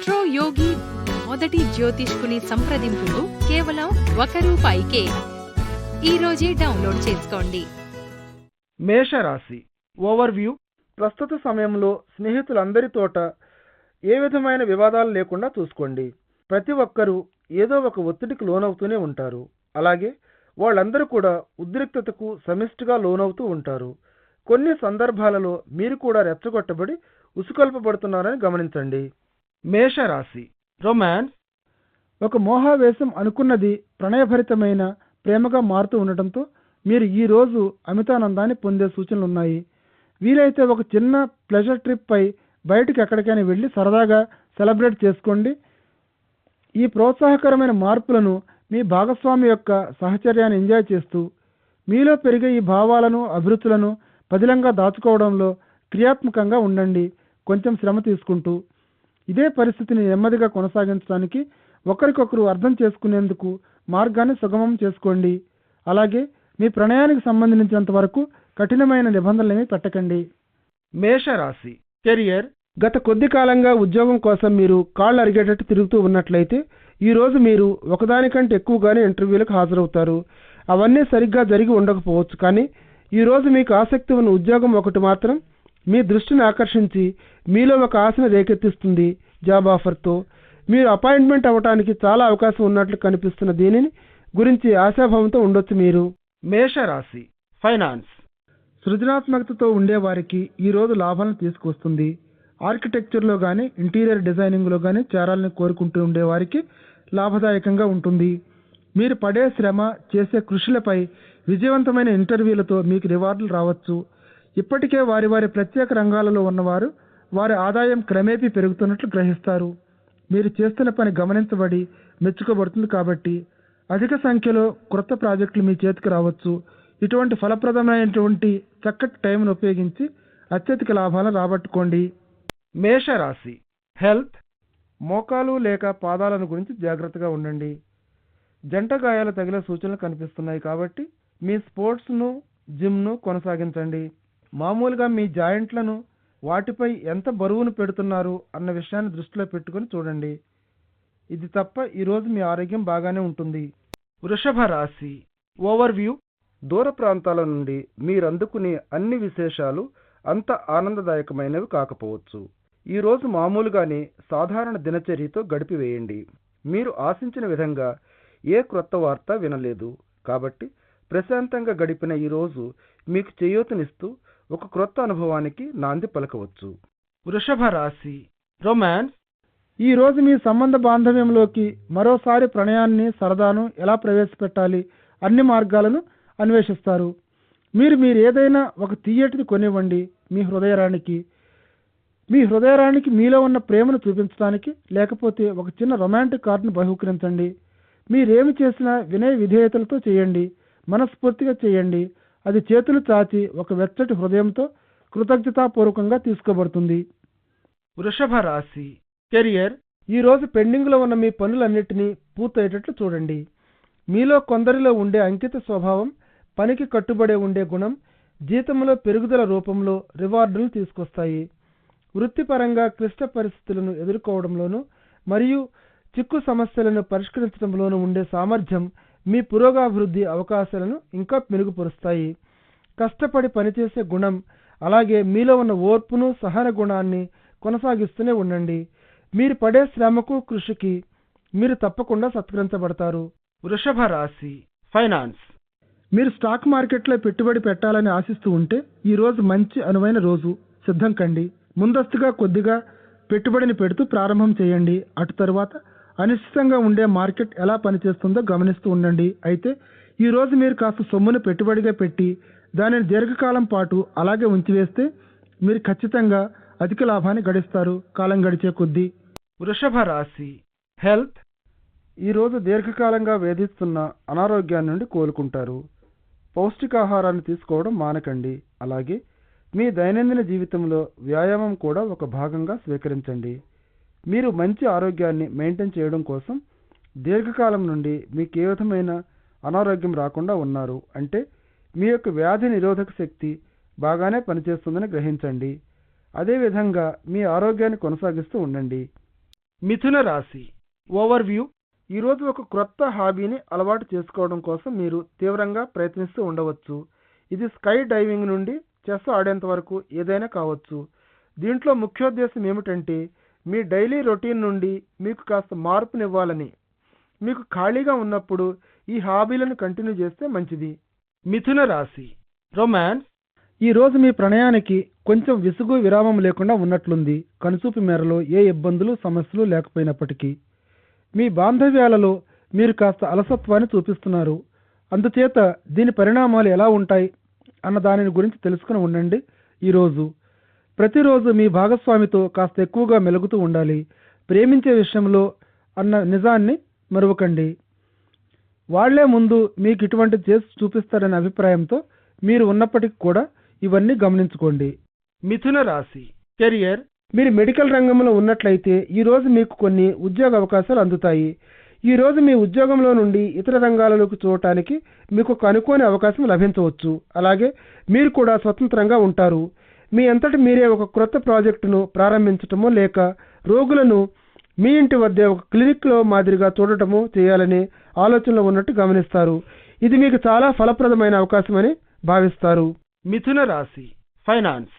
Astro యోగి మొదటి జ్యోతిష్కుని సంప్రదింపులు కేవలం ఒక రూపాయికే. ఈ రోజే డౌన్లోడ్ చేసుకోండి. మేషరాశి ఓవర్వ్యూ. ప్రస్తుత సమయంలో స్నేహితులందరితోట ఏ విధమైన వివాదాలు లేకుండా చూసుకోండి. ప్రతి ఒక్కరూ ఏదో ఒక ఒత్తిడికి లోనవుతూనే ఉంటారు. అలాగే వాళ్ళందరూ కూడా ఉద్రిక్తతకు సమిష్టిగా లోనవుతూ ఉంటారు. కొన్ని సందర్భాలలో మీరు కూడా రెచ్చగొట్టబడి ఉసుకొల్పబడుతున్నారని గమనించండి. మేషరాశి. రొమాన్స్. ఒక మోహావేశం అనుకున్నది ప్రణయభరితమైన ప్రేమగా మారుతూ ఉండటంతో మీరు ఈ రోజు అమితానందాన్ని పొందే సూచనలు ఉన్నాయి వీలైతే ఒక చిన్న ప్లెజర్ ట్రిప్ పై బయటికి ఎక్కడికైనా వెళ్ళి సరదాగా సెలబ్రేట్ చేసుకోండి. ఈ ప్రోత్సాహకరమైన మార్పులను మీ భాగస్వామి యొక్క సహచర్యాన్ని ఎంజాయ్ చేస్తూ మీలో పెరిగే ఈ భావాలను అభిరుచులను పదిలంగా దాచుకోవడంలో క్రియాత్మకంగా ఉండండి. కొంచెం శ్రమ తీసుకుంటూ ఇదే పరిస్థితిని నెమ్మదిగా కొనసాగించడానికి ఒకరికొకరు అర్థం చేసుకునేందుకు మార్గాన్ని సుగమం చేసుకోండి. అలాగే మీ ప్రణయానికి సంబంధించినంత వరకు కఠినమైన నిబంధనలేమీ పెట్టకండి. మేషరాశి. కెరియర్. గత కొద్ది కాలంగా ఉద్యోగం కోసం మీరు కాళ్ళు అరిగేటట్టు తిరుగుతూ ఉన్నట్లయితే ఈ రోజు మీరు ఒకదానికంటే ఎక్కువగానే ఇంటర్వ్యూలకు హాజరవుతారు. అవన్నీ సరిగ్గా జరిగి ఉండకపోవచ్చు. కానీ ఈ రోజు మీకు ఆసక్తి ఉన్న ఉద్యోగం ఒకటి మాత్రం మీ దృష్టిని ఆకర్షించి మీలో ఒక ఆశను రేకెత్తిస్తుంది జాబ్ ఆఫర్తో మీరు అపాయింట్మెంట్ అవ్వటానికి చాలా అవకాశం ఉన్నట్లు కనిపిస్తున్న దీనిని గురించి ఆశాభావంతో ఉండొచ్చు మీరు. మేషరాశి ఫైనాన్స్. సృజనాత్మకతతో ఉండేవారికి ఈరోజు లాభాలను తీసుకొస్తుంది. ఆర్కిటెక్చర్లో కానీ ఇంటీరియర్ డిజైనింగ్లో కానీ చేరాలని కోరుకుంటూ ఉండేవారికి లాభదాయకంగా ఉంటుంది. మీరు పడే శ్రమ చేసే కృషులపై విజయవంతమైన ఇంటర్వ్యూలతో మీకు రివార్డులు రావచ్చు. ఇప్పటికే వారి వారి ప్రత్యేక రంగాలలో ఉన్నవారు వారి ఆదాయం క్రమేపీ పెరుగుతున్నట్లు గ్రహిస్తారు. మీరు చేస్తున్న పని గమనించబడి మెచ్చుకోబడుతుంది కాబట్టి అధిక సంఖ్యలో క్రొత్త ప్రాజెక్టులు మీ చేతికి రావచ్చు. ఇటువంటి ఫలప్రదమైనటువంటి చక్కటి టైంను ఉపయోగించి అత్యధిక లాభాలను రాబట్టుకోండి. మేషరాశి. హెల్త్ మోకాలు లేక పాదాలను గురించి జాగ్రత్తగా ఉండండి. జంట గాయాలు తగిలే సూచనలు కనిపిస్తున్నాయి కాబట్టి మీ స్పోర్ట్స్ను జిమ్ను కొనసాగించండి. మామూలుగా మీ జాయింట్లను వాటిపై ఎంత బరువును పెడుతున్నారు అన్న విషయాన్ని దృష్టిలో పెట్టుకొని చూడండి. ఇది తప్ప ఈరోజు మీ ఆరోగ్యం బాగానే ఉంటుంది. వృషభ రాశి. ఓవర్వ్యూ. దూర ప్రాంతాల నుండి మీరందుకునే అన్ని విశేషాలు అంత ఆనందదాయకమైనవి కాకపోవచ్చు. ఈరోజు మామూలుగానే సాధారణ దినచర్యతో గడిపివేయండి. మీరు ఆశించిన విధంగా ఏ క్రొత్త వార్త వినలేదు. కాబట్టి ప్రశాంతంగా గడిపిన ఈ రోజు మీకు చేయూతనిస్తూ ఒక క్రొత్త అనుభవానికి నాంది పలకవచ్చు. వృషభ రాశి. రొమాన్స్. ఈ రోజు మీ సంబంధ బాంధవ్యంలోకి మరోసారి ప్రణయాన్ని సరదాను ఎలా ప్రవేశపెట్టాలి అన్ని మార్గాలను అన్వేషిస్తారు. మీరు మీరు ఏదైనా ఒక తీయటిది కొనివ్వండి మీ హృదయరానికి. మీ హృదయరానికి మీలో ఉన్న ప్రేమను చూపించడానికి లేకపోతే ఒక చిన్న రొమాంటిక్ కార్డును బహుకరించండి. మీరేమి చేసినా వినయ విధేయతలతో చేయండి. మనస్ఫూర్తిగా చేయండి. అది చేతులు చాచి ఒక వెచ్చటి హృదయంతో కృతజ్ఞతాపూర్వకంగా తీసుకోబడుతుంది. వృషభ రాశి. కెరియర్. ఈ రోజు పెండింగ్లో ఉన్న మీ పనులన్నింటినీ పూర్తయ్యేటట్లు చూడండి. మీలో కొందరిలో ఉండే అంకిత స్వభావం పనికి కట్టుబడే ఉండే గుణం జీతంలో పెరుగుదల రూపంలో రివార్డులను తీసుకొస్తాయి. వృత్తిపరంగా క్లిష్ట పరిస్థితులను ఎదుర్కోవడంలోనూ మరియు చిక్కు సమస్యలను పరిష్కరించడంలోనూ ఉండే సామర్థ్యం మీ పురోగాభివృద్ధి అవకాశాలను ఇంకా మెరుగుపరుస్తాయి. కష్టపడి పనిచేసే గుణం అలాగే మీలో ఉన్న ఓర్పును సహన గుణాన్ని కొనసాగిస్తూనే ఉండండి. మీరు పడే శ్రమకు కృషికి మీరు తప్పకుండా సత్కరించబడతారు. వృషభ రాశి ఫైనాన్స్. మీరు స్టాక్ మార్కెట్లో పెట్టుబడి పెట్టాలని ఆశిస్తూ ఉంటే ఈ రోజు మంచి అనువైన రోజు. సిద్ధం కండి. ముందస్తుగా కొద్దిగా పెట్టుబడిని పెడుతూ ప్రారంభం చేయండి. అటు తరువాత అనిశ్చితంగా ఉండే మార్కెట్ ఎలా పనిచేస్తుందో గమనిస్తూ ఉండండి. అయితే ఈరోజు మీరు కాస్త సొమ్మును పెట్టుబడిగా పెట్టి దానిని దీర్ఘకాలం పాటు అలాగే ఉంచివేస్తే మీరు ఖచ్చితంగా అధిక లాభాన్ని గడిస్తారు. కాలం గడిచే కొద్దీ. వృషభ రాశి. హెల్త్ ఈరోజు దీర్ఘకాలంగా వేధిస్తున్న అనారోగ్యాన్ని నుండి కోలుకుంటారు. పౌష్టికాహారాన్ని తీసుకోవడం మానకండి. అలాగే మీ దైనందిన జీవితంలో వ్యాయామం కూడా ఒక భాగంగా స్వీకరించండి. మీరు మంచి ఆరోగ్యాన్ని మెయింటైన్ చేయడం కోసం దీర్ఘకాలం నుండి మీకు ఏ విధమైన అనారోగ్యం రాకుండా ఉన్నారు. అంటే మీ యొక్క వ్యాధి నిరోధక శక్తి బాగానే పనిచేస్తుందని గ్రహించండి. అదేవిధంగా మీ ఆరోగ్యాన్ని కొనసాగిస్తూ ఉండండి. మిథున రాశి. ఓవర్వ్యూ. ఈరోజు ఒక క్రొత్త హాబీని అలవాటు చేసుకోవడం కోసం మీరు తీవ్రంగా ప్రయత్నిస్తూ ఉండవచ్చు. ఇది స్కై డైవింగ్ నుండి చెస్ ఆడేంత వరకు ఏదైనా కావచ్చు. దీంట్లో ముఖ్యోద్దేశం ఏమిటంటే మీ డైలీ రొటీన్ నుండి మీకు కాస్త మార్పునివ్వాలని. మీకు ఖాళీగా ఉన్నప్పుడు ఈ హాబీలను కంటిన్యూ చేస్తే మంచిది. మిథున రాశి. రొమాన్స్. ఈ రోజు మీ ప్రణయానికి కొంచెం విసుగు విరామం లేకుండా ఉన్నట్లుంది. కనుసూపు మేరలో ఏ ఇబ్బందులు సమస్యలు లేకపోయినప్పటికీ. మీ బాంధవ్యాలలో మీరు కాస్త అలసత్వాన్ని చూపిస్తున్నారు. అందుచేత దీని పరిణామాలు ఎలా ఉంటాయి? అన్న దానిని గురించి తెలుసుకుని ఉండండి ఈరోజు. ప్రతిరోజు మీ భాగస్వామితో కాస్త ఎక్కువగా మెలుగుతూ ఉండాలి. ప్రేమించే విషయంలో అన్న నిజాన్ని మరువకండి. వాళ్ళే ముందు మీకు ఇటువంటి చేసి చూపిస్తారనే అభిప్రాయంతో మీరు ఉన్నప్పటికీ కూడా ఇవన్నీ గమనించుకోండి. మిథున రాశి. కెరియర్. మీరు మెడికల్ రంగంలో ఉన్నట్లయితే ఈరోజు మీకు కొన్ని ఉద్యోగ అవకాశాలు అందుతాయి. ఈ రోజు మీ ఉద్యోగంలో నుండి ఇతర రంగాలలోకి చూడటానికి మీకు ఒక అనుకోని అవకాశం లభించవచ్చు. అలాగే మీరు కూడా స్వతంత్రంగా ఉంటారు. మీ అంతటి మీరే ఒక క్రొత్త ప్రాజెక్టును ప్రారంభించటమో లేక రోగులను మీ ఇంటి వద్దే ఒక క్లినిక్లో మాదిరిగా చూడటమో చేయాలనే ఆలోచనలో ఉన్నట్టు గమనిస్తారు. ఇది మీకు చాలా ఫలప్రదమైన అవకాశమని భావిస్తారు. మిథున రాశి ఫైనాన్స్.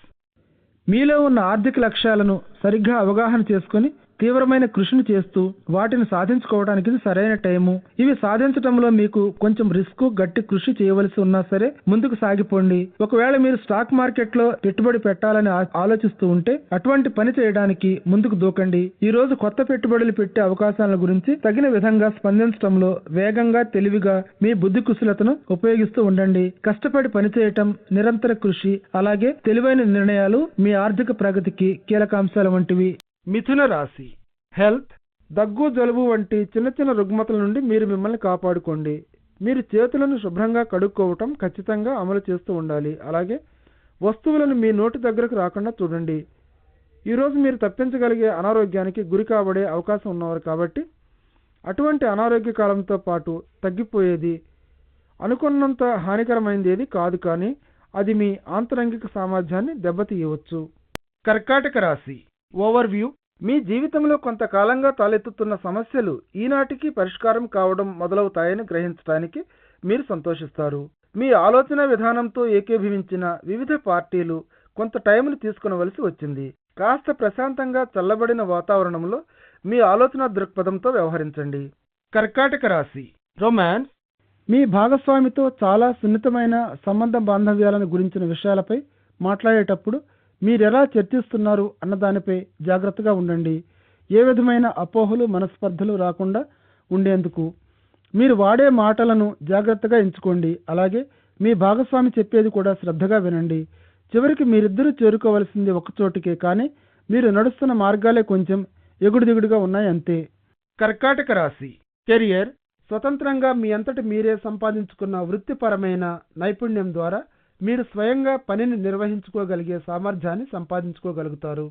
మీలో ఉన్న ఆర్థిక లక్ష్యాలను సరిగ్గా అవగాహన చేసుకొని తీవ్రమైన కృషిని చేస్తూ వాటిని సాధించుకోవడానికి ఇది సరైన టైము. ఇవి సాధించటంలో మీకు కొంచెం రిస్క్ గట్టి కృషి చేయవలసి ఉన్నా సరే ముందుకు సాగిపోండి. ఒకవేళ మీరు స్టాక్ మార్కెట్లో పెట్టుబడి పెట్టాలని ఆలోచిస్తూ ఉంటే అటువంటి పని చేయడానికి ముందుకు దూకండి. ఈ రోజు కొత్త పెట్టుబడులు పెట్టే అవకాశాల గురించి తగిన విధంగా స్పందించడంలో వేగంగా తెలివిగా మీ బుద్ధి కుశలతను ఉపయోగిస్తూ ఉండండి. కష్టపడి పనిచేయటం నిరంతర కృషి అలాగే తెలివైన నిర్ణయాలు మీ ఆర్థిక ప్రగతికి కీలకాంశాల వంటివి. మిథున రాశి. హెల్త్ దగ్గు జలుబు వంటి చిన్న చిన్న రుగ్మతల నుండి మీరు మిమ్మల్ని కాపాడుకోండి. మీరు చేతులను శుభ్రంగా కడుక్కోవటం ఖచ్చితంగా అమలు చేస్తూ ఉండాలి. అలాగే వస్తువులను మీ నోటి దగ్గరకు రాకుండా చూడండి. ఈరోజు మీరు తప్పించగలిగే అనారోగ్యానికి గురి కాబడే అవకాశం ఉన్నవారు కాబట్టి అటువంటి అనారోగ్య కాలంతో పాటు తగ్గిపోయేది అనుకున్నంత హానికరమైనది ఏది కాదు కానీ అది మీ ఆంతరంగిక సామర్థ్యాన్ని దెబ్బతీయవచ్చు. కర్కాటక రాశి. ఓవర్వ్యూ. మీ జీవితంలో కొంతకాలంగా తలెత్తుతున్న సమస్యలు ఈనాటికి పరిష్కారం కావడం మొదలవుతాయని గ్రహించడానికి మీరు సంతోషిస్తారు. మీ ఆలోచన విధానంతో ఏకీభవించిన వివిధ పార్టీలు కొంత టైంను తీసుకునవలసి వచ్చింది. కాస్త ప్రశాంతంగా చల్లబడిన వాతావరణంలో మీ ఆలోచన దృక్పథంతో వ్యవహరించండి. కర్కాటక రాశి. రొమాన్స్. మీ భాగస్వామితో చాలా సున్నితమైన సంబంధ బాంధవ్యాలను గురించిన విషయాలపై మాట్లాడేటప్పుడు మీరెలా చర్చిస్తున్నారు అన్న దానిపై జాగ్రత్తగా ఉండండి. ఏ విధమైన అపోహలు మనస్పర్ధలు రాకుండా ఉండేందుకు మీరు వాడే మాటలను జాగ్రత్తగా ఎంచుకోండి. అలాగే మీ భాగస్వామి చెప్పేది కూడా శ్రద్ధగా వినండి. చివరికి మీరిద్దరూ చేరుకోవలసింది ఒకచోటికే కానీ మీరు నడుస్తున్న మార్గాలే కొంచెం ఎగుడు దిగుడుగా ఉన్నాయి అంతే కర్కాటక రాశి. కెరియర్ స్వతంత్రంగా మీ అంతటి మీరే సంపాదించుకున్న వృత్తిపరమైన నైపుణ్యం ద్వారా మీరు స్వయంగా పనిని నిర్వహించుకోగలిగే సామర్థ్యాన్ని సంపాదించుకోగలుగుతారు.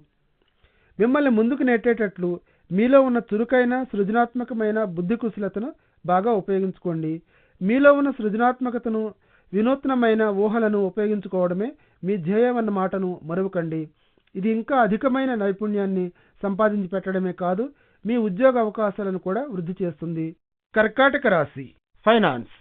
మిమ్మల్ని ముందుకు నెట్టేటట్లు మీలో ఉన్న చురుకైన సృజనాత్మకమైన బుద్ధి కుశలతను బాగా ఉపయోగించుకోండి. మీలో ఉన్న సృజనాత్మకతను వినూత్నమైన ఊహలను ఉపయోగించుకోవడమే మీ ధ్యేయం అన్న మాటను మరువకండి. ఇది ఇంకా అధికమైన నైపుణ్యాన్ని సంపాదించి పెట్టడమే కాదు మీ ఉద్యోగ అవకాశాలను కూడా వృద్ధి చేస్తుంది. కర్కాటక రాశి ఫైనాన్స్.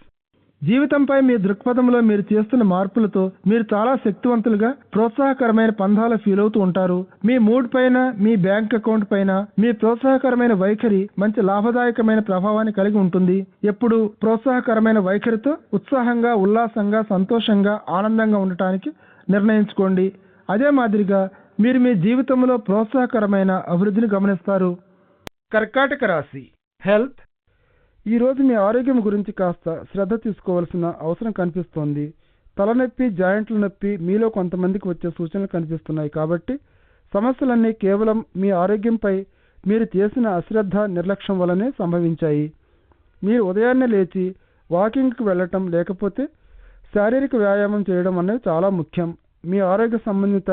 జీవితంపై మీ దృక్పథంలో మీరు చేస్తున్న మార్పులతో మీరు చాలా శక్తివంతులుగా ప్రోత్సాహకరమైన పంధాల ఫీల్ అవుతూ ఉంటారు. మీ మూడ్ పైన మీ బ్యాంక్ అకౌంట్ పైన మీ ప్రోత్సాహకరమైన వైఖరి మంచి లాభదాయకమైన ప్రభావాన్ని కలిగి ఉంటుంది. ఎప్పుడు ప్రోత్సాహకరమైన వైఖరితో ఉత్సాహంగా ఉల్లాసంగా సంతోషంగా ఆనందంగా ఉండటానికి నిర్ణయించుకోండి. అదే మాదిరిగా మీరు మీ జీవితంలో ప్రోత్సాహకరమైన అభివృద్ధిని గమనిస్తారు. కర్కాటక రాశి. హెల్త్ ఈ రోజు మీ ఆరోగ్యం గురించి కాస్త శ్రద్ధ తీసుకోవాల్సిన అవసరం కనిపిస్తోంది. తలనొప్పి జాయింట్ల నొప్పి మీలో కొంతమందికి వచ్చే సూచనలు కనిపిస్తున్నాయి కాబట్టి సమస్యలన్నీ కేవలం మీ ఆరోగ్యంపై మీరు చేసిన అశ్రద్ధ నిర్లక్ష్యం వల్లనే సంభవించాయి. మీరు ఉదయాన్నే లేచి వాకింగ్కి వెళ్ళటం లేకపోతే శారీరక వ్యాయామం చేయడం అనేది చాలా ముఖ్యం. మీ ఆరోగ్య సంబంధిత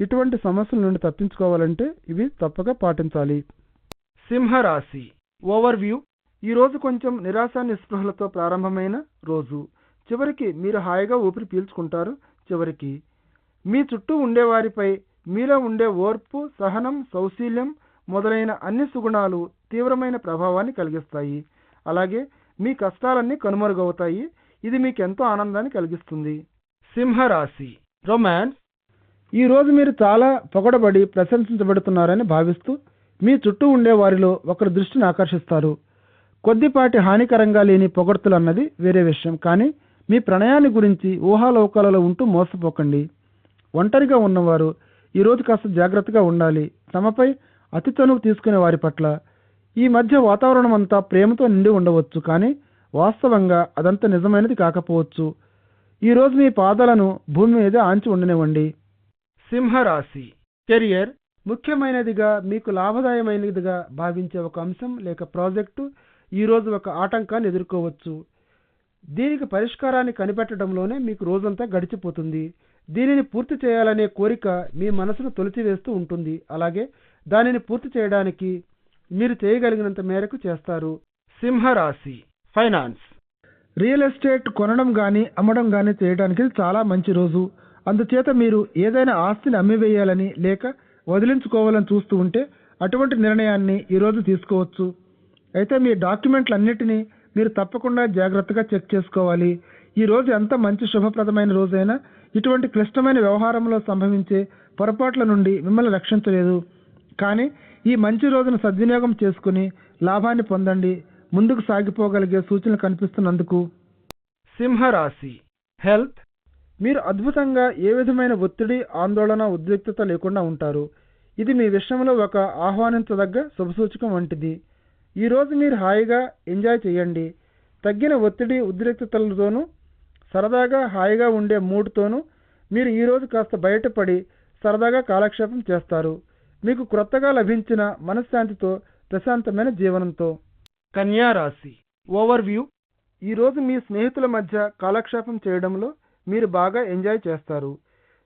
ఇటువంటి సమస్యల నుండి తప్పించుకోవాలంటే ఇవి తప్పక పాటించాలి. సింహరాశి. ఓవర్వ్యూ ఈ రోజు కొంచెం నిరాశ నిస్పృహలతో ప్రారంభమైన రోజు. చివరికి మీరు హాయిగా ఊపిరి పీల్చుకుంటారు. చివరికి మీ చుట్టూ ఉండేవారిపై మీలో ఉండే ఓర్పు సహనం సౌశీల్యం మొదలైన అన్ని సుగుణాలు తీవ్రమైన ప్రభావాన్ని కలిగిస్తాయి. అలాగే మీ కష్టాలన్నీ కనుమరుగవుతాయి. ఇది మీకు ఎంతో ఆనందాన్ని కలిగిస్తుంది. సింహరాశి రొమాన్స్. ఈ రోజు మీరు చాలా పొగడబడి ప్రశంసించబడుతున్నారని భావిస్తూ మీ చుట్టూ ఉండే వారిలో ఒకరి దృష్టిని ఆకర్షిస్తారు. కొద్దిపాటి హానికరంగా లేని పొగడ్తలు అన్నది వేరే విషయం. కానీ మీ ప్రణయాన్ని గురించి ఊహాలోకాలలో ఉంటూ మోసపోకండి. ఒంటరిగా ఉన్నవారు ఈరోజు కాస్త జాగ్రత్తగా ఉండాలి. తమపై అతి చనువు తీసుకునే వారి పట్ల ఈ మధ్య వాతావరణం అంతా ప్రేమతో నిండి ఉండవచ్చు. కానీ వాస్తవంగా అదంత నిజమైనది కాకపోవచ్చు. ఈరోజు మీ పాదాలను భూమి మీద ఆంచి ఉండనివ్వండి. సింహరాశి. కెరియర్ ముఖ్యమైనదిగా మీకు లాభదాయమైనదిగా భావించే ఒక అంశం లేక ప్రాజెక్టు ఈరోజు ఒక ఆటంకాన్ని ఎదుర్కోవచ్చు. దీనికి పరిష్కారాన్ని కనిపెట్టడంలోనే మీకు రోజంతా గడిచిపోతుంది. దీనిని పూర్తి చేయాలనే కోరిక మీ మనసును తొలిచివేస్తూ ఉంటుంది. అలాగే దానిని పూర్తి చేయడానికి మీరు చేయగలిగినంత మేరకు చేస్తారు. సింహరాశి ఫైనాన్స్. రియల్ ఎస్టేట్ కొనడం కానీ అమ్మడం కానీ చేయడానికి చాలా మంచి రోజు. అందుచేత మీరు ఏదైనా ఆస్తిని అమ్మివేయాలని లేక వదిలించుకోవాలని చూస్తూ ఉంటే అటువంటి నిర్ణయాన్ని ఈరోజు తీసుకోవచ్చు. అయితే మీ డాక్యుమెంట్లు అన్నిటినీ మీరు తప్పకుండా జాగ్రత్తగా చెక్ చేసుకోవాలి. ఈ రోజు ఎంత మంచి శుభప్రదమైన రోజైనా ఇటువంటి క్లిష్టమైన వ్యవహారంలో సంభవించే పొరపాట్ల నుండి మిమ్మల్ని రక్షించలేదు. కానీ ఈ మంచి రోజును సద్వినియోగం చేసుకుని లాభాన్ని పొందండి. ముందుకు సాగిపోగలిగే సూచనలు కనిపిస్తున్నందుకు. సింహరాశి. హెల్త్. మీరు అద్భుతంగా ఏ విధమైన ఒత్తిడి ఆందోళన ఉద్రిక్తత లేకుండా ఉంటారు. ఇది మీ విషయంలో ఒక ఆహ్వానించదగ్గ శుభసూచకం వంటిది. ఈరోజు మీరు హాయిగా ఎంజాయ్ చేయండి. తగ్గిన ఒత్తిడి ఉద్రిక్తతలతోనూ సరదాగా హాయిగా ఉండే మూడ్తోనూ మీరు ఈరోజు కాస్త బయటపడి సరదాగా కాలక్షేపం చేస్తారు. మీకు క్రొత్తగా లభించిన మనశ్శాంతితో ప్రశాంతమైన జీవనంతో. కన్యా రాశి. ఓవర్ వ్యూ ఈరోజు మీ స్నేహితుల మధ్య కాలక్షేపం చేయడంలో మీరు బాగా ఎంజాయ్ చేస్తారు.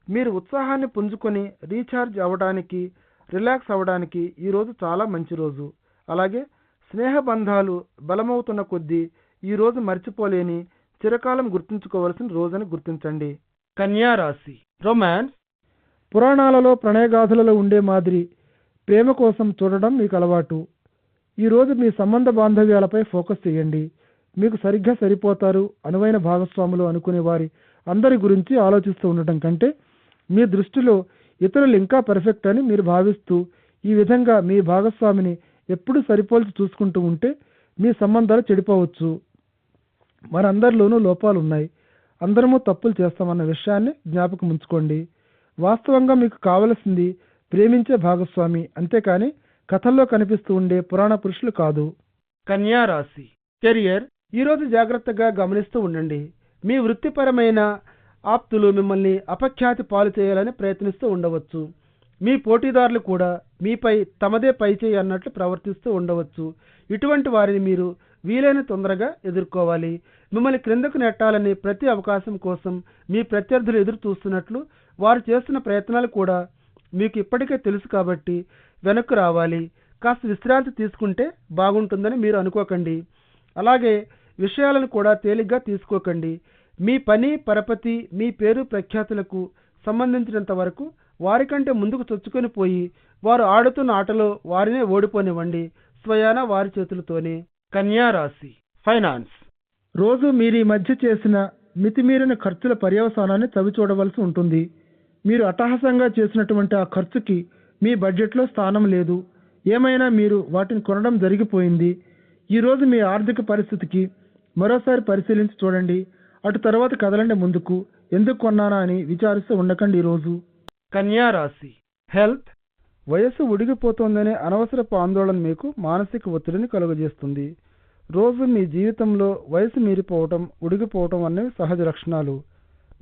మీరు ఉత్సాహాన్ని పుంజుకొని రీఛార్జ్ అవ్వడానికి రిలాక్స్ అవ్వడానికి ఈరోజు చాలా మంచి రోజు. అలాగే స్నేహ బంధాలు బలమవుతున్న కొద్దీ ఈరోజు మర్చిపోలేని చిరకాలం గుర్తుంచుకోవలసిన రోజని గుర్తించండి. కన్యా రాశి. రొమాన్స్. పురాణాలలో ప్రణయగాథలలో ఉండే మాదిరి ప్రేమ కోసం చూడడం మీకు అలవాటు. ఈరోజు మీ సంబంధ బాంధవ్యాలపై ఫోకస్ చేయండి. మీకు సరిగ్గా సరిపోతారు అనువైన భాగస్వాములు అనుకునే వారి అందరి గురించి ఆలోచిస్తూ ఉండటం కంటే మీ దృష్టిలో ఇతరులు ఇంకా పర్ఫెక్ట్ అని మీరు భావిస్తూ ఈ విధంగా మీ భాగస్వామిని ఎప్పుడు సరిపోల్చి చూసుకుంటూ ఉంటే మీ సంబంధాలు చెడిపోవచ్చు. మనందరిలోనూ లోపాలు ఉన్నాయి. అందరము తప్పులు చేస్తామన్న విషయాన్ని జ్ఞాపకం ఉంచుకోండి. వాస్తవంగా మీకు కావలసింది ప్రేమించే భాగస్వామి. అంతేకాని కథల్లో కనిపిస్తూ ఉండే పురాణ పురుషులు కాదు. కన్యా రాశి. కెరియర్ ఈరోజు జాగ్రత్తగా గమనిస్తూ ఉండండి. మీ వృత్తిపరమైన ఆప్తులు మిమ్మల్ని అపఖ్యాతి పాలు చేయాలని ప్రయత్నిస్తూ ఉండవచ్చు. మీ పోటీదారులు కూడా మీపై తమదే పైచేయి అన్నట్లు ప్రవర్తిస్తూ ఉండవచ్చు. ఇటువంటి వారిని మీరు వీలైన తొందరగా ఎదుర్కోవాలి. మిమ్మల్ని క్రిందకు నెట్టాలని ప్రతి అవకాశం కోసం మీ ప్రత్యర్థులు ఎదురు చూస్తున్నట్లు వారు చేస్తున్న ప్రయత్నాలు కూడా మీకు ఇప్పటికే తెలుసు కాబట్టి వెనక్కు రావాలి. కాస్త విశ్రాంతి తీసుకుంటే బాగుంటుందని మీరు అనుకోకండి. అలాగే విషయాలను కూడా తేలిగ్గా తీసుకోకండి. మీ పని పరపతి మీ పేరు ప్రఖ్యాతులకు సంబంధించినంత వరకు వారికంటే ముందుకు చొచ్చుకొని పోయి వారు ఆడుతున్న ఆటలో వారినే ఓడిపోనివ్వండి స్వయాన వారి చేతులతోనే. కన్యా రాశి. ఫైనాన్స్. రోజు మీరు ఈ మధ్య చేసిన మితిమీరిన ఖర్చుల పర్యవసానాన్ని చవి చూడవలసి ఉంటుంది. మీరు అట్టహాసంగా చేసినటువంటి ఆ ఖర్చుకి మీ బడ్జెట్లో స్థానం లేదు. ఏమైనా మీరు వాటిని కొనడం జరిగిపోయింది. ఈరోజు మీ ఆర్థిక పరిస్థితికి మరోసారి పరిశీలించి చూడండి. అటు తర్వాత కదలండి ముందుకు. ఎందుకు కొన్నానా అని విచారిస్తూ ఉండకండి ఈరోజు కన్యా రాశి హెల్త్. వయస్సు ఉడిగిపోతోందనే అనవసరపు ఆందోళన మీకు మానసిక ఒత్తిడిని కలుగజేస్తుంది. రోజు మీ జీవితంలో వయసు మీరిపోవటం ఉడిగిపోవటం అనేవి సహజ లక్షణాలు.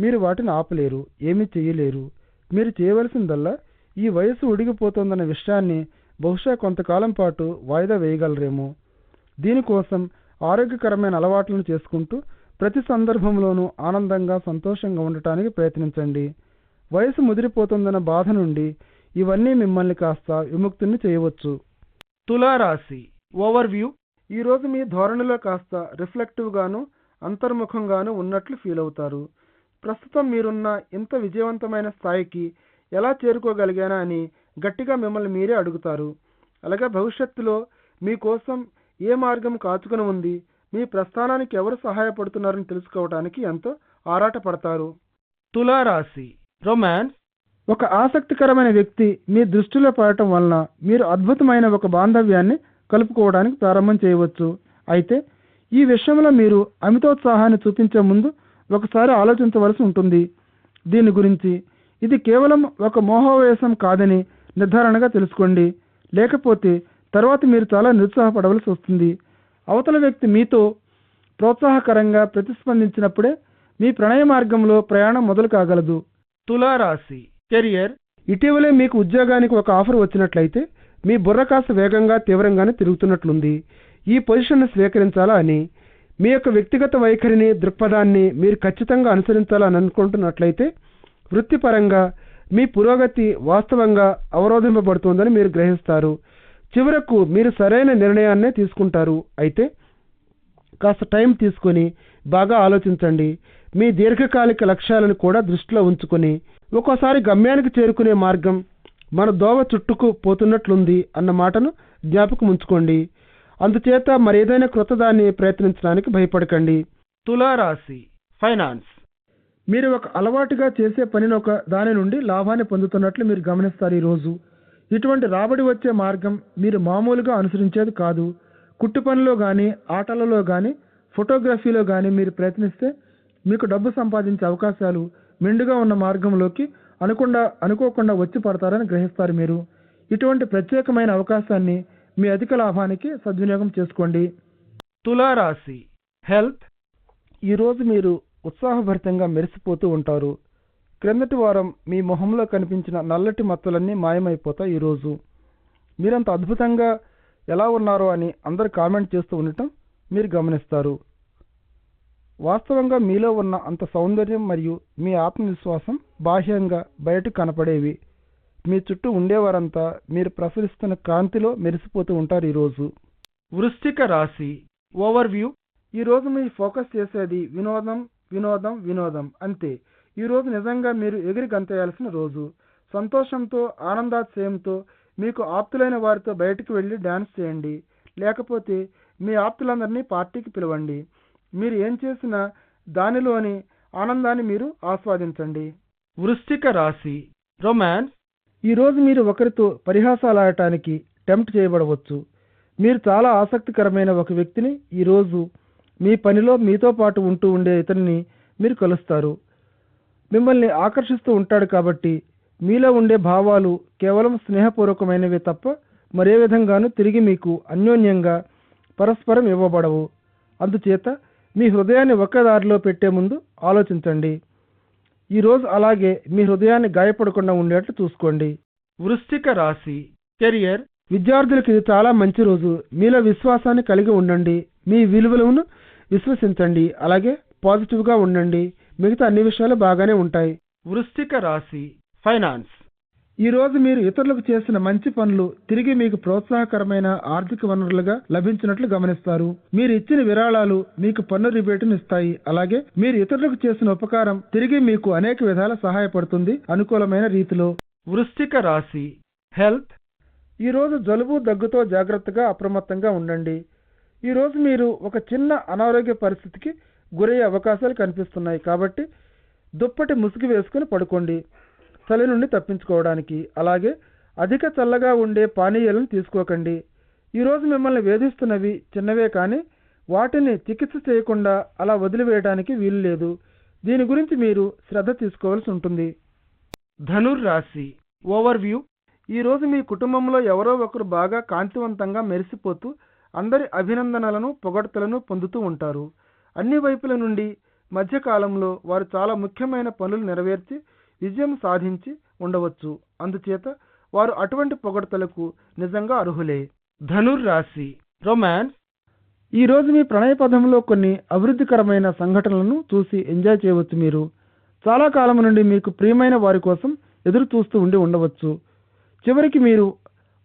మీరు వాటిని ఆపలేరు ఏమీ చేయలేరు మీరు చేయవలసిందల్లా ఈ వయసు ఉడిగిపోతోందన్న విషయాన్ని బహుశా కొంతకాలం పాటు వాయిదా వేయగలరేమో. దీనికోసం ఆరోగ్యకరమైన అలవాట్లను చేసుకుంటూ ప్రతి సందర్భంలోనూ ఆనందంగా సంతోషంగా ఉండటానికి ప్రయత్నించండి. వయసు ముదిరిపోతుందన్న బాధ నుండి ఇవన్నీ మిమ్మల్ని కాస్త విముక్తుని చేయవచ్చు. తులారాశి ఓవర్ వ్యూ ఈరోజు మీ ధోరణిలో కాస్త రిఫ్లెక్టివ్గాను అంతర్ముఖంగాను ఉన్నట్లు ఫీల్ అవుతారు. ప్రస్తుతం మీరున్న ఇంత విజయవంతమైన స్థాయికి ఎలా చేరుకోగలిగానా అని గట్టిగా మిమ్మల్ని మీరే అడుగుతారు. అలాగే భవిష్యత్తులో మీకోసం ఏ మార్గం కాచుకుని ఉంది మీ ప్రస్థానానికి ఎవరు సహాయపడుతున్నారని తెలుసుకోవడానికి ఎంతో ఆరాటపడతారు. తులారాశి రొమాన్స్ ఒక ఆసక్తికరమైన వ్యక్తి మీ దృష్టిలో పడటం వలన మీరు అద్భుతమైన ఒక బాంధవ్యాన్ని కలుపుకోవడానికి ప్రారంభం చేయవచ్చు. అయితే ఈ విషయంలో మీరు అమితోత్సాహాన్ని చూపించే ముందు ఒకసారి ఆలోచించవలసి ఉంటుంది. దీని గురించి ఇది కేవలం ఒక మోహోవేశం కాదని నిర్ధారణగా తెలుసుకోండి. లేకపోతే తర్వాత మీరు చాలా నిరుత్సాహపడవలసి వస్తుంది. అవతల వ్యక్తి మీతో ప్రోత్సాహకరంగా ప్రతిస్పందించినప్పుడే మీ ప్రణయ మార్గంలో ప్రయాణం మొదలు కాగలదు. తులారాశి. కెరియర్. ఇటీవలే మీకు ఉద్యోగానికి ఒక ఆఫర్ వచ్చినట్లయితే మీ బుర్ర కాస్త వేగంగా తీవ్రంగానే తిరుగుతున్నట్లుంది. ఈ పొజిషన్ను స్వీకరించాలా అని. మీ యొక్క వ్యక్తిగత వైఖరిని దృక్పథాన్ని మీరు ఖచ్చితంగా అనుసరించాలని అనుకుంటున్నట్లయితే వృత్తిపరంగా మీ పురోగతి వాస్తవంగా అవరోధింపబడుతోందని మీరు గ్రహిస్తారు. చివరకు మీరు సరైన నిర్ణయాన్నే తీసుకుంటారు. అయితే కాస్త టైం తీసుకొని బాగా ఆలోచించండి. మీ దీర్ఘకాలిక లక్ష్యాలను కూడా దృష్టిలో ఉంచుకొని ఒక్కోసారి గమ్యానికి చేరుకునే మార్గం మన దోవ చుట్టుకు పోతున్నట్లుంది అన్న మాటను జ్ఞాపకం ఉంచుకోండి. అందుచేత మరేదైనా క్రొత్తదాన్ని ప్రయత్నించడానికి భయపడకండి. తులారాశి ఫైనాన్స్. మీరు ఒక అలవాటుగా చేసే పనిని ఒక దాని నుండి లాభాన్ని పొందుతున్నట్లు మీరు గమనిస్తారు ఈరోజు. ఇటువంటి రాబడి వచ్చే మార్గం మీరు మామూలుగా అనుసరించేది కాదు. కుట్టు పనిలో కానీ ఆటలలో కానీ ఫోటోగ్రఫీలో కానీ మీరు ప్రయత్నిస్తే మీకు డబ్బు సంపాదించే అవకాశాలు మెండుగా ఉన్న మార్గంలోకి అనుకుండా అనుకోకుండా వచ్చి పడతారని గ్రహిస్తారు మీరు. ఇటువంటి ప్రత్యేకమైన అవకాశాన్ని మీ అధిక లాభానికి సద్వినియోగం చేసుకోండి. తులారాశి హెల్త్. ఈరోజు మీరు ఉత్సాహభరితంగా మెరిసిపోతూ ఉంటారు. క్రిందటి వారం మీ మొహంలో కనిపించిన నల్లటి మచ్చలన్నీ మాయమైపోతాయి ఈరోజు మీరంత అద్భుతంగా ఎలా ఉన్నారో అని అందరు కామెంట్ చేస్తూ ఉండటం మీరు గమనిస్తారు. వాస్తవంగా మీలో ఉన్న అంత సౌందర్యం మరియు మీ ఆత్మవిశ్వాసం బాహ్యంగా బయటకు కనపడేవి. మీ చుట్టూ ఉండేవారంతా మీరు ప్రసరిస్తున్న కాంతిలో మెరిసిపోతూ ఉంటారు ఈరోజు. వృశ్చిక రాశి. ఓవర్ వ్యూ ఈరోజు మీ ఫోకస్ చేసేది వినోదం వినోదం వినోదం అంతే. ఈరోజు నిజంగా మీరు ఎగిరి గంతేయాల్సిన రోజు. సంతోషంతో ఆనందాశయంతో మీకు ఆప్తులైన వారితో బయటకు వెళ్ళి డ్యాన్స్ చేయండి. లేకపోతే మీ ఆప్తులందరినీ పార్టీకి పిలవండి. మీరు ఏం చేసినా దానిలోని ఆనందాన్ని మీరు ఆస్వాదించండి. వృశ్చిక రాశి రొమాన్స్ ఈరోజు మీరు ఒకరితో పరిహాసాలాడటానికి టెంప్ట్ చేయబడవచ్చు. మీరు చాలా ఆసక్తికరమైన ఒక వ్యక్తిని ఈరోజు మీ పనిలో మీతో పాటు ఉంటూ ఉండే ఇతన్ని మీరు కలుస్తారు. మిమ్మల్ని ఆకర్షిస్తూ ఉంటాడు కాబట్టి మీలో ఉండే భావాలు కేవలం స్నేహపూర్వకమైనవే తప్ప మరే విధంగానూ తిరిగి మీకు అన్యోన్యంగా పరస్పరం ఇవ్వబడవు. అందుచేత మీ హృదయాన్ని ఒక్క దారిలో పెట్టే ముందు ఆలోచించండి. ఈరోజు అలాగే మీ హృదయాన్ని గాయపడకుండా ఉండేట్లు చూసుకోండి. వృశ్చిక రాశి కెరియర్ విద్యార్థులకు ఇది చాలా మంచి రోజు. మీలో విశ్వాసాన్ని కలిగి ఉండండి. మీ విలువలను విశ్వసించండి. అలాగే పాజిటివ్గా ఉండండి. మిగతా అన్ని విషయాలు బాగానే ఉంటాయి. వృశ్చిక రాశి ఫైనాన్స్. ఈ రోజు మీరు ఇతరులకు చేసిన మంచి పనులు తిరిగి మీకు ప్రోత్సాహకరమైన ఆర్థిక వనరులుగా లభించినట్లు గమనిస్తారు. మీరు ఇచ్చిన విరాళాలు మీకు పన్ను రిబేటును ఇస్తాయి. అలాగే మీరు ఇతరులకు చేసిన ఉపకారం తిరిగి మీకు అనేక విధాల సహాయపడుతుంది అనుకూలమైన రీతిలో. వృశ్చిక రాశి హెల్త్. ఈ రోజు జలుబు దగ్గుతో జాగ్రత్తగా అప్రమత్తంగా ఉండండి. ఈ రోజు మీరు ఒక చిన్న అనారోగ్య పరిస్థితికి గురయ్యే అవకాశాలు కనిపిస్తున్నాయి. కాబట్టి దుప్పటి ముసుగు వేసుకుని పడుకోండి. చలి నుండి తప్పించుకోవడానికి. అలాగే అధిక చల్లగా ఉండే పానీయాలను తీసుకోకండి. ఈరోజు మిమ్మల్ని వేధిస్తున్నవి చిన్నవే కానీ వాటిని చికిత్స చేయకుండా అలా వదిలివేయడానికి వీలు లేదు. దీని గురించి మీరు శ్రద్ధ తీసుకోవాల్సి ఉంటుంది. ధనుర్ రాశి ఓవర్ వ్యూ ఈరోజు మీ కుటుంబంలో ఎవరో ఒకరు బాగా కాంతివంతంగా మెరిసిపోతూ అందరి అభినందనలను పొగడ్తలను పొందుతూ ఉంటారు. అన్ని వైపుల నుండి మధ్యకాలంలో వారు చాలా ముఖ్యమైన పనులు నెరవేర్చి విజయం సాధించి ఉండవచ్చు. అందుచేత వారు అటువంటి పొగడ్తలకు నిజంగా అర్హులే. ధనుర్ రాశి రొమాన్స్. ఈ రోజు మీ ప్రణయ పదంలో కొన్ని అభివృద్ధికరమైన సంఘటనలను చూసి ఎంజాయ్ చేయవచ్చు మీరు. చాలా కాలం నుండి మీకు ప్రియమైన వారి కోసం ఎదురు చూస్తూ ఉండి ఉండవచ్చు. చివరికి మీరు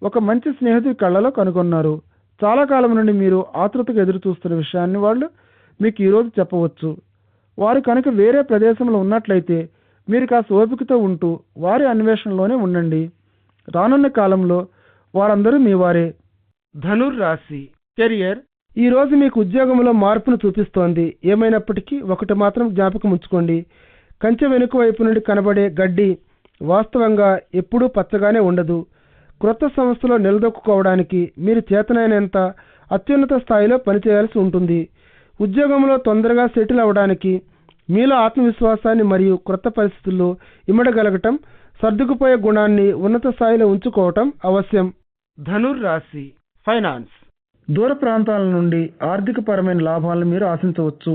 ఒక మంచి స్నేహితుడి కళ్ళలో కనుగొన్నారు. చాలా కాలం నుండి మీరు ఆతృతగా ఎదురు చూస్తున్న విషయాన్ని వాళ్ళు మీకు ఈరోజు చెప్పవచ్చు. వారు కనుక వేరే ప్రదేశంలో ఉన్నట్లయితే మీరు కాస్త ఓపికతో ఉంటూ వారి అన్వేషణలోనే ఉండండి. రానున్న కాలంలో వారందరూ మీ వారే. ధనుర్ రాశి కెరియర్. ఈ రోజు మీకు ఉద్యోగంలో మార్పును చూపిస్తోంది. ఏమైనప్పటికీ ఒకటి మాత్రం జ్ఞాపకం ఉంచుకోండి. కంచె వెనుక వైపు నుండి కనబడే గడ్డి వాస్తవంగా ఎప్పుడూ పచ్చగానే ఉండదు. క్రొత్త సంస్థలో నిలదొక్కుకోవడానికి మీరు చేతనైనంత అత్యున్నత స్థాయిలో పనిచేయాల్సి ఉంటుంది. ఉద్యోగంలో తొందరగా సెటిల్ అవ్వడానికి మీలో ఆత్మవిశ్వాసాన్ని మరియు క్రొత్త పరిస్థితుల్లో ఇమడగలగటం సర్దుకుపోయే గుణాన్ని ఉన్నత స్థాయిలో ఉంచుకోవటం అవశ్యం. ధనుర్ రాశి ఫైనాన్స్. దూర ప్రాంతాల నుండి ఆర్థికపరమైన లాభాలను మీరు ఆశించవచ్చు.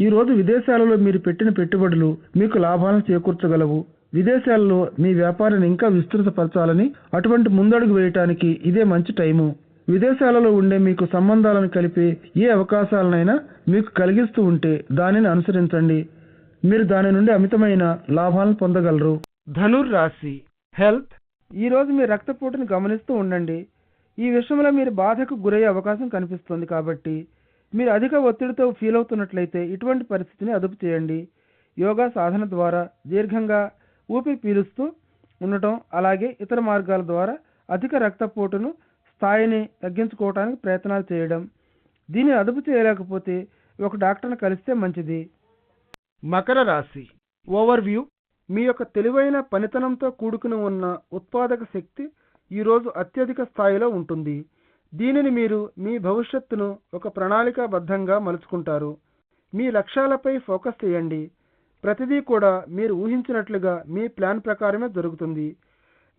ఈ రోజు విదేశాలలో మీరు పెట్టిన పెట్టుబడులు మీకు లాభాలను చేకూర్చగలవు. విదేశాల్లో మీ వ్యాపారాన్ని ఇంకా విస్తృతపరచాలని అటువంటి ముందడుగు వేయటానికి ఇదే మంచి టైము. విదేశాలలో ఉండే మీకు సంబంధాలను కలిపే ఏ అవకాశాలనైనా మీకు కలిగిస్తూ ఉంటే దానిని అనుసరించండి. మీరు దాని నుండి అమితమైన లాభాలను పొందగలరు. ధనుర్ రాశి. హెల్త్. ఈరోజు మీ రక్తపోటును గమనిస్తూ ఉండండి. ఈ విషయంలో మీరు బాధకు గురయ్యే అవకాశం కనిపిస్తుంది కాబట్టి మీరు అధిక ఒత్తిడితో ఫీల్ అవుతున్నట్లయితే ఇటువంటి పరిస్థితిని అదుపు చేయండి. యోగా సాధన ద్వారా దీర్ఘంగా ఊపిరి పీలుస్తూ ఉండటం అలాగే ఇతర మార్గాల ద్వారా అధిక రక్తపోటును స్థాయిని తగ్గించుకోవడానికి ప్రయత్నాలు చేయడం. దీన్ని అదుపు చేయలేకపోతే ఒక డాక్టర్ని కలిస్తే మంచిది. మకర రాశి. ఓవర్వ్యూ. మీ యొక్క తెలివైన పనితనంతో కూడుకుని ఉన్న ఉత్పాదక శక్తి ఈరోజు అత్యధిక స్థాయిలో ఉంటుంది. దీనిని మీరు మీ భవిష్యత్తును ఒక ప్రణాళికాబద్ధంగా మలుచుకుంటారు. మీ లక్ష్యాలపై ఫోకస్ చేయండి. ప్రతిదీ కూడా మీరు ఊహించినట్లుగా మీ ప్లాన్ ప్రకారమే జరుగుతుంది.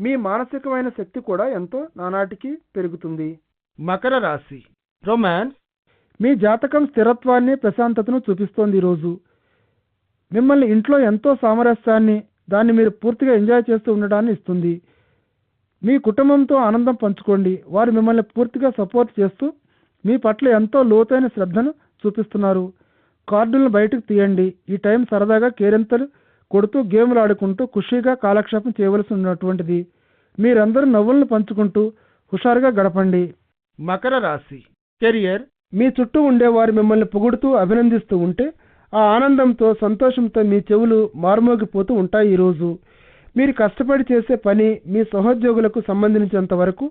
మీ మానసికమైన శక్తి కూడా ఎంతో నానాటికి పెరుగుతుంది. మకర రాశి. రొమాన్స్. మీ జాతకం స్థిరత్వాన్ని ప్రశాంతతను చూపిస్తోంది ఈరోజు మిమ్మల్ని ఇంట్లో ఎంతో సామరస్యాన్ని దాన్ని మీరు పూర్తిగా ఎంజాయ్ చేస్తూ ఉండడాన్ని ఇస్తుంది. మీ కుటుంబంతో ఆనందం పంచుకోండి. వారు మిమ్మల్ని పూర్తిగా సపోర్ట్ చేస్తూ మీ పట్ల ఎంతో లోతైన శ్రద్ధను చూపిస్తున్నారు. కార్డులను బయటకు తీయండి. ఈ టైం సరదాగా కేరింతలు కొడుతూ గేమ్లు ఆడుకుంటూ ఖుషీగా కాలక్షేపం చేయవలసి ఉన్నటువంటిది. మీరందరూ నవ్వులను పంచుకుంటూ హుషారుగా గడపండి. మకర రాశి. కెరియర్ మీ చుట్టూ ఉండేవారు మిమ్మల్ని పొగుడుతూ అభినందిస్తూ ఉంటే ఆ ఆనందంతో సంతోషంతో మీ చెవులు మారుమోగిపోతూ ఉంటాయి ఈరోజు మీరు కష్టపడి చేసే పని మీ సహోద్యోగులకు సంబంధించినంత వరకు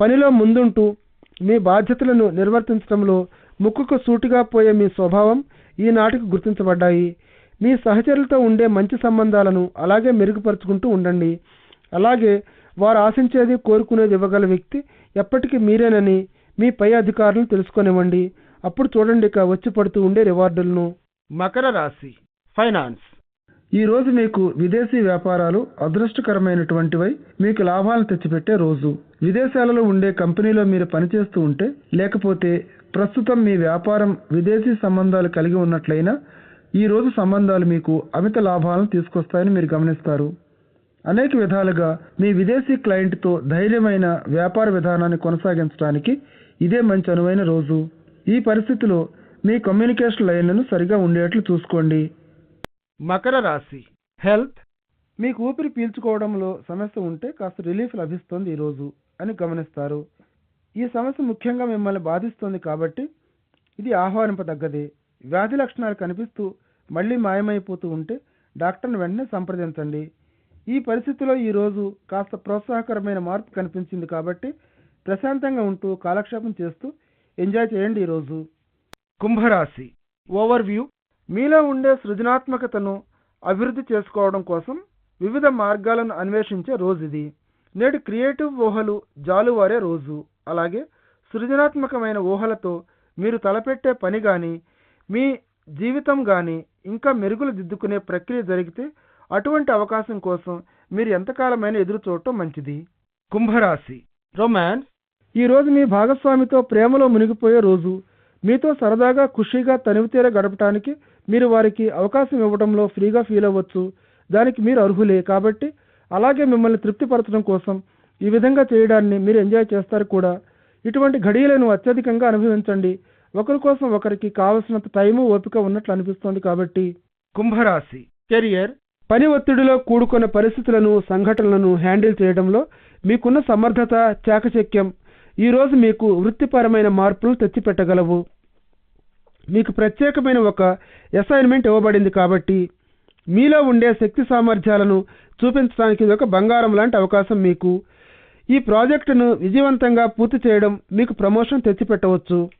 పనిలో ముందుంటూ మీ బాధ్యతలను నిర్వర్తించడంలో ముక్కుకు సూటిగా పోయే మీ స్వభావం ఈనాటికి గుర్తించబడ్డాయి. మీ సహచరులతో ఉండే మంచి సంబంధాలను అలాగే మెరుగుపరుచుకుంటూ ఉండండి. అలాగే వారు ఆశించేది కోరుకునేది ఇవ్వగల వ్యక్తి ఎప్పటికీ మీరేనని మీ పై అధికారులను తెలుసుకొనివ్వండి. అప్పుడు చూడండి ఇక వచ్చి పడుతూ ఉండే రివార్డులను. మకర రాశి ఫైనాన్స్. ఈ రోజు మీకు విదేశీ వ్యాపారాలు అదృష్టకరమైనటువంటివై మీకు లాభాలను తెచ్చిపెట్టే రోజు. విదేశాలలో ఉండే కంపెనీలో మీరు పనిచేస్తూ ఉంటే లేకపోతే ప్రస్తుతం మీ వ్యాపారం విదేశీ సంబంధాలు కలిగి ఉన్నట్లయినా ఈ రోజు సంబంధాలు మీకు అమిత లాభాలను తీసుకొస్తాయని మీరు గమనిస్తారు. అనేక విధాలుగా మీ విదేశీ క్లయింట్తో ధైర్యమైన వ్యాపార విధానాన్ని కొనసాగించడానికి ఇదే మంచి అనువైన రోజు. ఈ పరిస్థితిలో మీ కమ్యూనికేషన్ లైన్లను సరిగా ఉండేట్లు చూసుకోండి. మకర రాశి. హెల్త్. మీకు ఊపిరి పీల్చుకోవడంలో సమస్య ఉంటే కాస్త రిలీఫ్ లభిస్తుంది ఈరోజు అని గమనిస్తారు. ఈ సమస్య ముఖ్యంగా మిమ్మల్ని బాధిస్తుంది కాబట్టి ఇది ఆహ్వానింపదగ్గదే. వ్యాధి లక్షణాలు కనిపిస్తూ మళ్ళీ మాయమైపోతూ ఉంటే డాక్టర్ని వెంటనే సంప్రదించండి. ఈ పరిస్థితిలో ఈరోజు కాస్త ప్రోత్సాహకరమైన మార్పు కనిపించింది కాబట్టి ప్రశాంతంగా ఉంటూ కాలక్షేపం చేస్తూ ఎంజాయ్ చేయండి ఈరోజు. కుంభరాశి. ఓవర్వ్యూ. మీలో ఉండే సృజనాత్మకతను అభివృద్ధి చేసుకోవడం కోసం వివిధ మార్గాలను అన్వేషించే రోజు ఇది నేడు క్రియేటివ్ ఊహలు జాలువారే రోజు. అలాగే సృజనాత్మకమైన ఊహలతో మీరు తలపెట్టే పని కానీ మీ జీవితం కానీ ఇంకా మెరుగులు దిద్దుకునే ప్రక్రియ జరిగితే అటువంటి అవకాశం కోసం మీరు ఎంతకాలమైనా ఎదురు చూడటం మంచిది. కుంభరాశి. రొమాన్స్. ఈ రోజు మీ భాగస్వామితో ప్రేమలో మునిగిపోయే రోజు. మీతో సరదాగా ఖుషీగా తనివితీర గడపడానికి మీరు వారికి అవకాశం ఇవ్వడంలో ఫ్రీగా ఫీల్ అవ్వచ్చు. దానికి మీరు అర్హులే కాబట్టి అలాగే మిమ్మల్ని తృప్తిపరచడం కోసం ఈ విధంగా చేయడాన్ని మీరు ఎంజాయ్ చేస్తారు కూడా. ఇటువంటి ఘడియలను అత్యధికంగా అనుభవించండి. ఒకరి కోసం ఒకరికి కావలసినంత టైము ఓపిక ఉన్నట్లు అనిపిస్తోంది కాబట్టి. కుంభరాశి. కెరియర్. పని ఒత్తిడిలో కూడుకున్న పరిస్థితులను సంఘటనలను హ్యాండిల్ చేయడంలో మీకున్న సమర్థత చాకచక్యం ఈరోజు మీకు వృత్తిపరమైన మార్పులు తెచ్చిపెట్టగలవు. మీకు ప్రత్యేకమైన ఒక అసైన్మెంట్ ఇవ్వబడింది కాబట్టి మీలో ఉండే శక్తి సామర్థ్యాలను చూపించడానికి ఇది ఒక బంగారం లాంటి అవకాశం మీకు. ఈ ప్రాజెక్టును విజయవంతంగా పూర్తి చేయడం మీకు ప్రమోషన్ తెచ్చిపెట్టవచ్చు.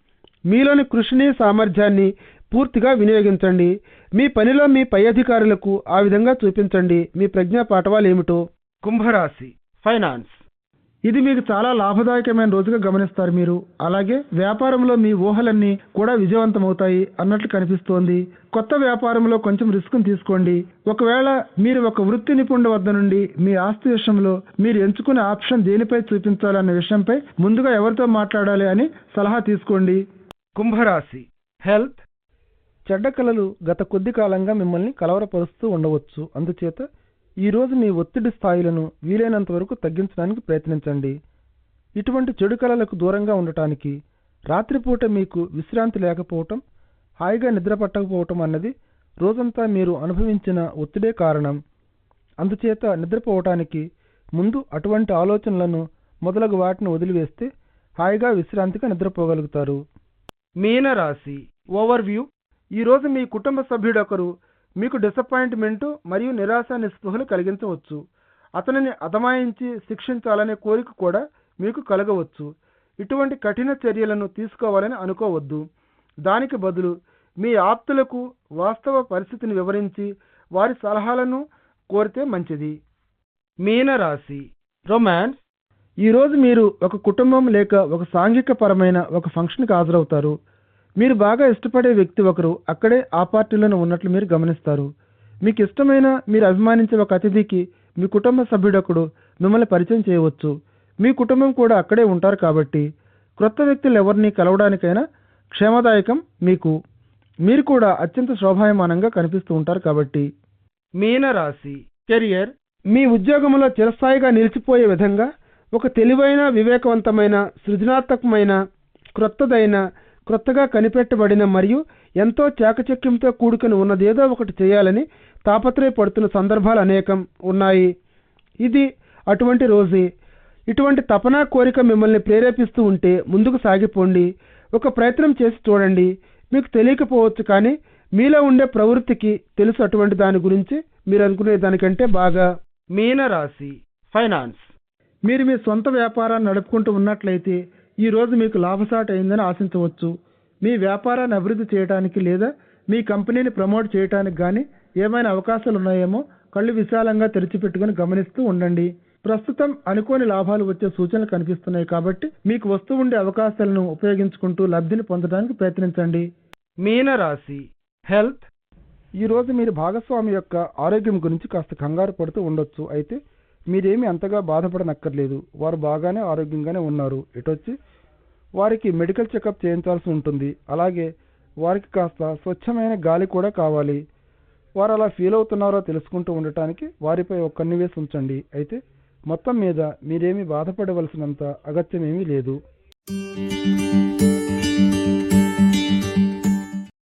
మీలోని కృషిని సామర్థ్యాన్ని పూర్తిగా వినియోగించండి. మీ పనిలో మీ పై అధికారులకు ఆ విధంగా చూపించండి. మీ ప్రజ్ఞా పాఠవాలు ఏమిటో. కుంభరాశి ఫైనాన్స్. ఇది మీకు చాలా లాభదాయకమైన రోజుగా గమనిస్తారు మీరు. అలాగే వ్యాపారంలో మీ ఊహలన్నీ కూడా విజయవంతమవుతాయి అన్నట్లు కనిపిస్తోంది. కొత్త వ్యాపారంలో కొంచెం రిస్క్ తీసుకోండి. ఒకవేళ మీరు ఒక వృత్తి నిపుణుడు వద్ద నుండి మీ ఆస్తి విషయంలో మీరు ఎంచుకునే ఆప్షన్ దేనిపై చూపించాలన్న విషయంపై ముందుగా ఎవరితో మాట్లాడాలి అని సలహా తీసుకోండి. కుంభరాశి. హెల్త్. చెడ్డ కళలు గత కొద్ది కాలంగా మిమ్మల్ని కలవరపరుస్తూ ఉండవచ్చు. అందుచేత ఈ రోజు మీ ఒత్తిడి స్థాయిలను వీలైనంత వరకు తగ్గించడానికి ప్రయత్నించండి. ఇటువంటి చెడు కళలకు దూరంగా ఉండటానికి రాత్రిపూట మీకు విశ్రాంతి లేకపోవటం హాయిగా నిద్ర పట్టకపోవటం అన్నది రోజంతా మీరు అనుభవించిన ఒత్తిడే కారణం. అందుచేత నిద్రపోవటానికి ముందు అటువంటి ఆలోచనలను మొదలగు వాటిని వదిలివేస్తే హాయిగా విశ్రాంతిగా నిద్రపోగలుగుతారు. మీనరాశి ఓవర్వ్యూ. ఈరోజు మీ కుటుంబ సభ్యుడొకరు మీకు డిసప్పాయింట్మెంట్ మరియు నిరాశ నిస్పృహలు కలిగించవచ్చు. అతనిని అదమాయించి శిక్షించాలనే కోరిక కూడా మీకు కలగవచ్చు. ఇటువంటి కఠిన చర్యలను తీసుకోవాలని అనుకోవద్దు. దానికి బదులు మీ ఆప్తులకు వాస్తవ పరిస్థితిని వివరించి వారి సలహాలను కోరితే మంచిది. మీనరాశి. రొమాన్స్. ఈరోజు మీరు ఒక కుటుంబం లేక ఒక సాంఘిక పరమైన ఒక ఫంక్షన్కి హాజరవుతారు. మీరు బాగా ఇష్టపడే వ్యక్తి ఒకరు అక్కడే ఆ పార్టీలోనే ఉన్నట్లు మీరు గమనిస్తారు. మీకు ఇష్టమైన మీరు అభిమానించే ఒక అతిథికి మీ కుటుంబ సభ్యుడొకడు మిమ్మల్ని పరిచయం చేయవచ్చు. మీ కుటుంబం కూడా అక్కడే ఉంటారు కాబట్టి క్రొత్త వ్యక్తులు ఎవరిని కలవడానికైనా క్షేమదాయకం మీకు. మీరు కూడా అత్యంత శోభాయమానంగా కనిపిస్తూ ఉంటారు కాబట్టి. మీనరాశి. కెరియర్. మీ ఉద్యోగంలో చిరస్థాయిగా నిలిచిపోయే విధంగా ఒక తెలివైన వివేకవంతమైన సృజనాత్మకమైన క్రొత్తదైన క్రొత్తగా కనిపెట్టబడిన మరియు ఎంతో చాకచక్యంతో కూడుకుని ఉన్నదేదో ఒకటి చేయాలని తాపత్రయపడుతున్న సందర్భాలు అనేకం ఉన్నాయి. ఇది అటువంటి రోజే. ఇటువంటి తపనా కోరిక మిమ్మల్ని ప్రేరేపిస్తూ ఉంటే ముందుకు సాగిపోండి. ఒక ప్రయత్నం చేసి చూడండి. మీకు తెలియకపోవచ్చు కానీ మీలో ఉండే ప్రవృత్తికి తెలుసు అటువంటి దాని గురించి మీరు అనుకునే దానికంటే బాగా. మీనరాశి ఫైనాన్స్. మీరు మీ సొంత వ్యాపారాన్ని నడుపుకుంటూ ఉన్నట్లయితే ఈ రోజు మీకు లాభసాటి అయిందని ఆశించవచ్చు. మీ వ్యాపారాన్ని అభివృద్ధి చేయడానికి లేదా మీ కంపెనీని ప్రమోట్ చేయడానికి కానీ ఏమైనా అవకాశాలు ఉన్నాయేమో కళ్ళు విశాలంగా తెరిచిపెట్టుకుని గమనిస్తూ ఉండండి. ప్రస్తుతం అనుకోని లాభాలు వచ్చే సూచనలు కనిపిస్తున్నాయి కాబట్టి మీకు వస్తూ ఉండే అవకాశాలను ఉపయోగించుకుంటూ లబ్ధిని పొందడానికి ప్రయత్నించండి. మీనరాశి హెల్త్. ఈ రోజు మీరు భాగస్వామి యొక్క ఆరోగ్యం గురించి కాస్త కంగారు పడుతూ ఉండొచ్చు. అయితే మీరేమి అంతగా బాధపడనక్కర్లేదు. వారు బాగానే ఆరోగ్యంగానే ఉన్నారు. ఇటొచ్చి వారికి మెడికల్ చెకప్ చేయించాల్సి ఉంటుంది. అలాగే వారికి కాస్త స్వచ్ఛమైన గాలి కూడా కావాలి. వారు అలా ఫీల్ అవుతున్నారో తెలుసుకుంటూ ఉండటానికి వారిపై ఒక కన్నువేసి ఉంచండి. అయితే మొత్తం మీద మీరేమీ బాధపడవలసినంత అగత్యమేమీ లేదు.